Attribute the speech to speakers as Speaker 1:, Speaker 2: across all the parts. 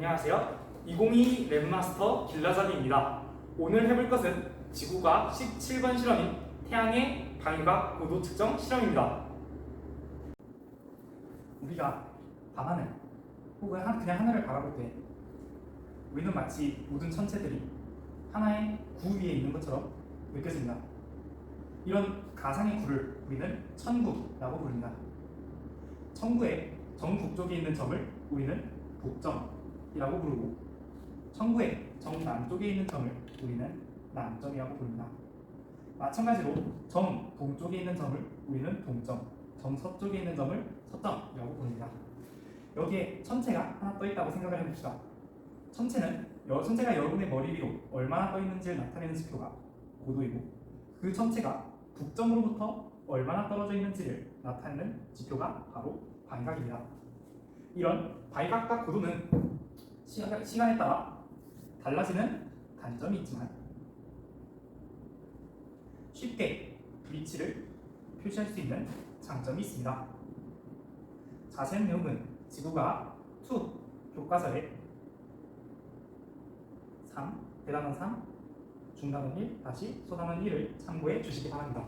Speaker 1: 안녕하세요. 2022 랩마스터 길라잡이입니다. 오늘 해볼 것은 지구과학 17번 실험인 태양의 방위각 고도 측정 실험입니다. 우리가 밤하늘 혹은 한- 그냥 하늘을 바라볼 때 우리는 마치 모든 천체들이 하나의 구 위에 있는 것처럼 느껴집니다. 이런 가상의 구를 우리는 천구라고 부릅니다. 천구의 정북쪽에 있는 점을 우리는 북점 이라고 부르고 천구의 정남쪽에 있는 점을 우리는 남점이라고 부릅니다. 마찬가지로 정 동쪽에 있는 점을 우리는 동점, 정 서쪽에 있는 점을 서점이라고 부릅니다. 여기에 천체가 하나 떠 있다고 생각을 해봅시다. 천체는 여, 천체가 여러분의 머리 위로 얼마나 떠 있는지를 나타내는 지표가 고도이고 그 천체가 북점으로부터 얼마나 떨어져 있는지를 나타내는 지표가 바로 반각입니다. 이런 발각과 고도는 시간, 시간에 따라 달라지는 단점이 있지만 쉽게 위치를 표시할 수 있는 장점이 있습니다. 자세한 내용은 지구가 2 교과서에 3, 대단원 3, 중단원 1, 다시 소단원 1을 참고해 주시기 바랍니다.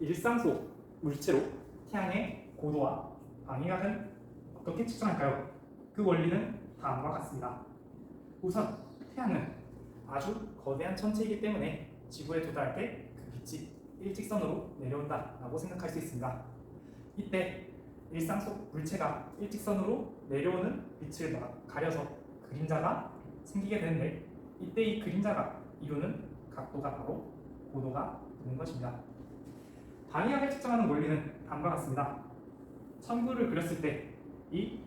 Speaker 1: 일상 속 물체로 태양의 고도와 방위각은 어떻게 측정할까요? 그 원리는 다음과 같습니다. 우선 태양은 아주 거대한 천체이기 때문에 지구에 도달할 때 그 빛이 일직선으로 내려온다라고 생각할 수 있습니다. 이때 일상 속 물체가 일직선으로 내려오는 빛을 막 가려서 그림자가 생기게 되는데 이때 이 그림자가 이루는 각도가 바로 고도가 되는 것입니다. 방위각을 측정하는 원리는 다음과 같습니다. 천구를 그렸을 때 이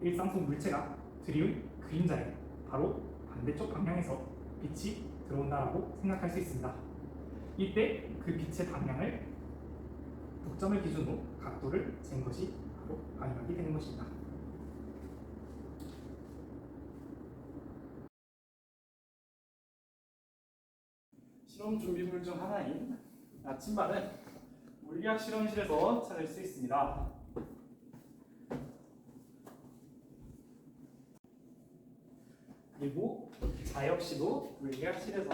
Speaker 1: 일상 속 물체가 들이운 그림자에 바로 반대쪽 방향에서 빛이 들어온다라고 생각할 수 있습니다. 이때 그 빛의 방향을 북점을 기준으로 각도를 잰 것이 바로 방위각이 되는 것입니다. 실험 준비물 중 하나인 나침반은 물리학 실험실에서 찾을 수 있습니다. 그리고 자 역시도 물리학실에서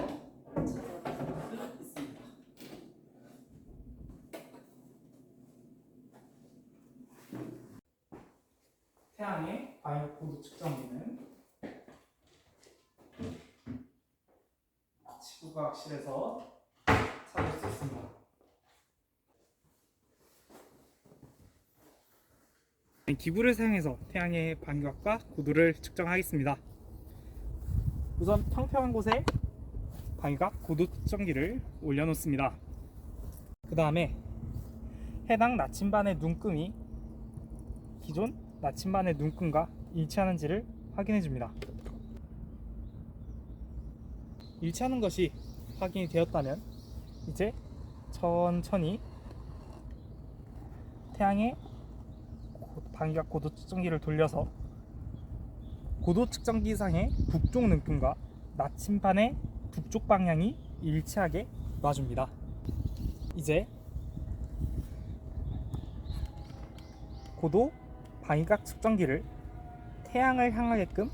Speaker 1: 찾을 수 있습니다. 태양의 바이오 코드 측정기는 지구과학실에서 찾을 수 있습니다. 기구를 사용해서 태양의 반각과 고도를 측정하겠습니다. 우선 평평한 곳에 반각 고도 측정기를 올려놓습니다. 그 다음에 해당 나침반의 눈금이 기존 나침반의 눈금과 일치하는지를 확인해 줍니다. 일치하는 것이 확인이 되었다면 이제 천천히 태양의 고- 반각 고도 측정기를 돌려서 고도 측정 기상의 북쪽 눈금과 나침반의 북쪽 방향이 일치하게 놔줍니다. 이제 고도 방위각 측정기를 태양을 향하게끔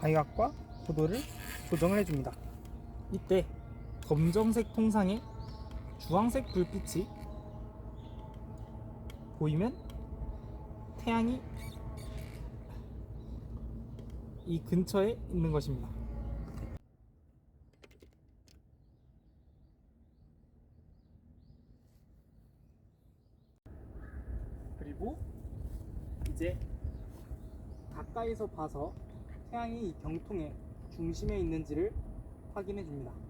Speaker 1: 방위각과 고도를 조정을 해줍니다. 이때 검정색 통상의 주황색 불빛이 보이면 태양이 이 근처에 있는 것입니다. 그리고 이제 가까이서 봐서 태양이 이 경통의 중심에 있는지를 확인해 줍니다.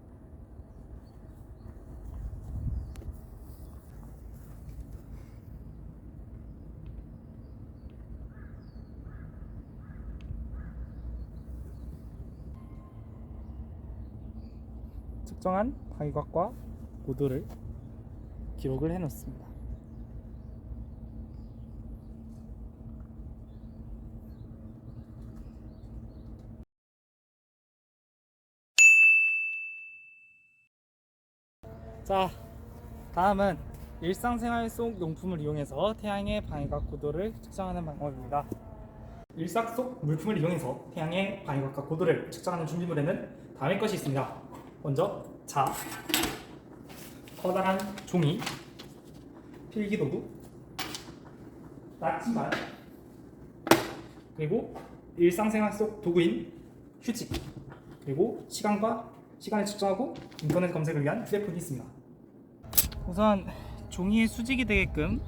Speaker 1: 측정한 방위각과 고도를 기록을 해 놓습니다. 자, 다음은 일상생활 속 용품을 이용해서 태양의 방위각 고도를 측정하는 방법입니다. 일상 속 물품을 이용해서 태양의 방위각과 고도를 측정하는 준비물에는 다음의 것이 있습니다. 먼저 자, 커다란 종이, 필기도구, 나침반, 그리고 일상생활 속 도구인 휴지, 그리고 시간과 시간을 측정하고 인터넷 검색을 위한 휴대폰이 있습니다. 우선 종이에 수직이 되게끔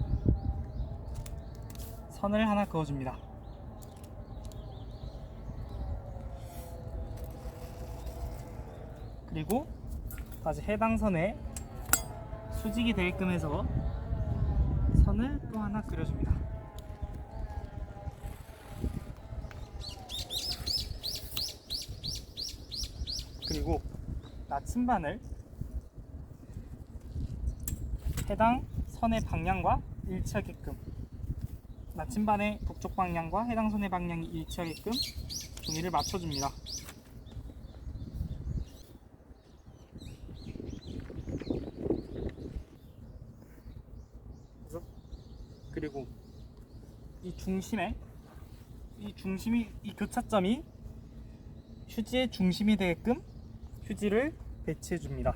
Speaker 1: 선을 하나 그어줍니다. 그리고 다시 해당 선에 수직이 되게끔 해서 선을 또 하나 그려줍니다. 그리고 나침반을 해당 선의 방향과 일치하게끔 나침반의 북쪽 방향과 해당 선의 방향이 일치하게끔 종이를 맞춰줍니다. 그래서 그리고 이 중심에 이 중심이 이 교차점이 휴지의 중심이 되게끔 휴지를 배치해 줍니다.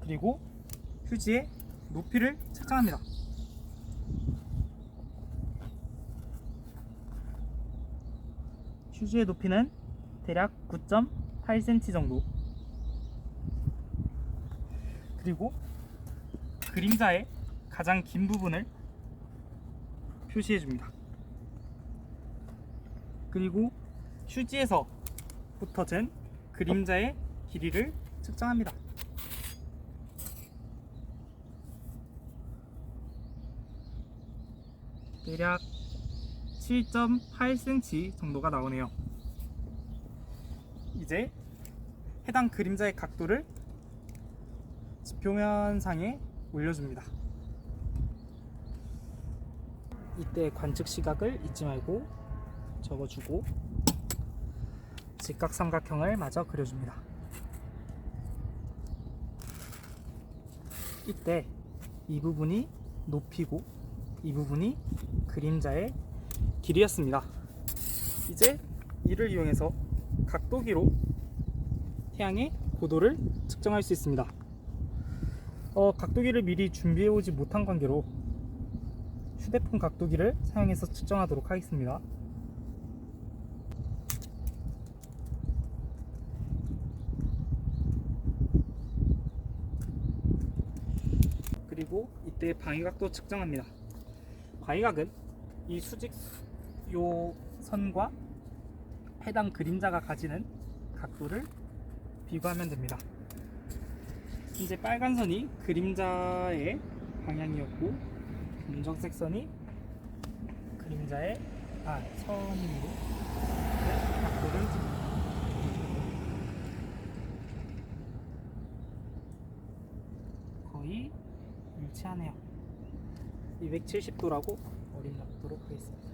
Speaker 1: 그리고 휴지의 높이를 측정합니다. 휴지의 높이는 대략 9.8cm 정도. 그리고 그림자의 가장 긴 부분을 표시해 줍니다. 그리고 휴지에서 흩어진 그림자의 길이를 측정합니다. 대략 7.8cm 정도가 나오네요. 이제 해당 그림자의 각도를 지 표면상에 올려줍니다. 이때 관측 시각을 잊지 말고 적어주고 직각삼각형을 마저 그려줍니다. 이때 이 부분이 높이고 이 부분이 그림자의 길이였습니다. 이제 이를 이용해서 각도기로 태양의 고도를 측정할 수 있습니다. 어, 각도기를 미리 준비해 오지 못한 관계로 휴대폰 각도기를 사용해서 측정하도록 하겠습니다. 그리고 이때 방위각도 측정합니다. 방위각은 이 수직 요 선과 해당 그림자가 가지는 각도를 비교하면 됩니다. 이제 빨간 선이 그림자의 방향이었고 검정색 선이 그림자의 아 선으로 각도를 줍니다. 거의 일치하네요. 270도라고 어림놓도록 하겠습니다.